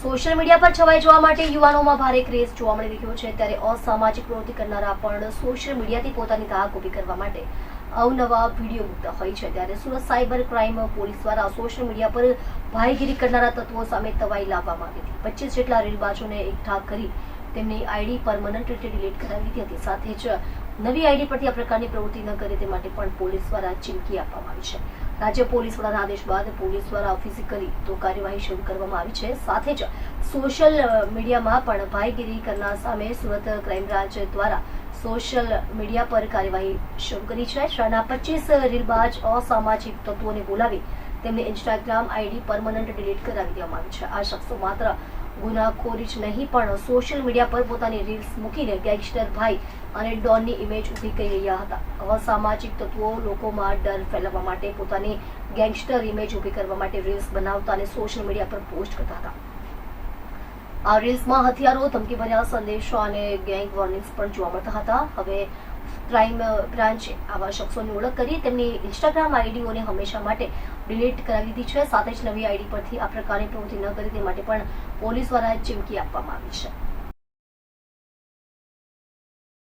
Social media પર છવાઈ જવા માટે યુવાનોમાં ભારે ક્રેઝ જોવા મળી રહ્યો છે. ત્યારે અસામાજિક પ્રવૃત્તિ કરનારા પણ સોશિયલ મીડિયાથી પોતાની તાક ઊભી કરવા માટે અવનવા વીડિયો મૂકતા હોય છે. ત્યારે સુરત સાયબર ક્રાઇમ પોલીસ દ્વારા સોશિયલ મીડિયા પર ભાઈગીરી કરનારા તત્વો સામે તવાઈ લાવવામાં આવી હતી. પચીસ જેટલા રેલબાજોને એકઠા કરી તેમની આઈડી પરમનન્ટ રીતે ડિલીટ કરાવી દીધી હતી. સાથે જ નવી આઈડી પરથી આ પ્રકારની પ્રવૃત્તિ ન કરે તે માટે પણ પોલીસ દ્વારા ચીમકી આપવામાં આવી છે. રાજ્ય પોલીસ વડાના આદેશ બાદ પોલીસ દ્વારા ફિઝિકલી તો કાર્યવાહી શરૂ કરવામાં આવી છે. સાથે જ સોશિયલ મીડિયામાં પણ ભાઈગીરી કરનાર સામે સુરત ક્રાઇમ બ્રાન્ચ દ્વારા સોશિયલ મીડિયા પર કાર્યવાહી શરૂ કરી છે. શહેરના પચીસ રીલબાજ અસામાજિક તત્વોને બોલાવી તેમને ઇન્સ્ટાગ્રામ આઈડી પરમનન્ટ ડિલીટ કરાવી દેવામાં આવી છે. આ શખ્સો માત્ર ગુનાખોરી જ નહીં, પણ સોશિયલ મીડિયા પર પોતાની રીલ્સ મૂકીને ગેંગસ્ટર ભાઈ અને ડોનની ઇમેજ ઊભી કરી રહ્યા હતા. અસામાજિક તત્વો લોકોમાં ડર ફેલાવવા માટે પોતાની ગેંગસ્ટર ઇમેજ ઊભી કરવા માટે રીલ્સ બનાવતા અને સોશિયલ મીડિયા પર પોસ્ટ કરતા હતા. આ રીલ્સમાં હથિયારો, ધમકીભર્યા સંદેશો અને ગેંગ વોર્નિંગ્સ પણ જોવા મળતા હતા. હવે ક્રાઇમ બ્રાન્ચે આવા શખ્સોની ઓળખ કરી, તેમની ઇન્સ્ટાગ્રામ આઈડીઓને હંમેશા માટે ડિલીટ કરાવી દીધી છે. સાથે જ નવી આઈડી પરથી આ પ્રકારની પ્રવૃત્તિ ન કરી, તે માટે પણ પોલીસ દ્વારા ચીમકી આપવામાં આવી છે.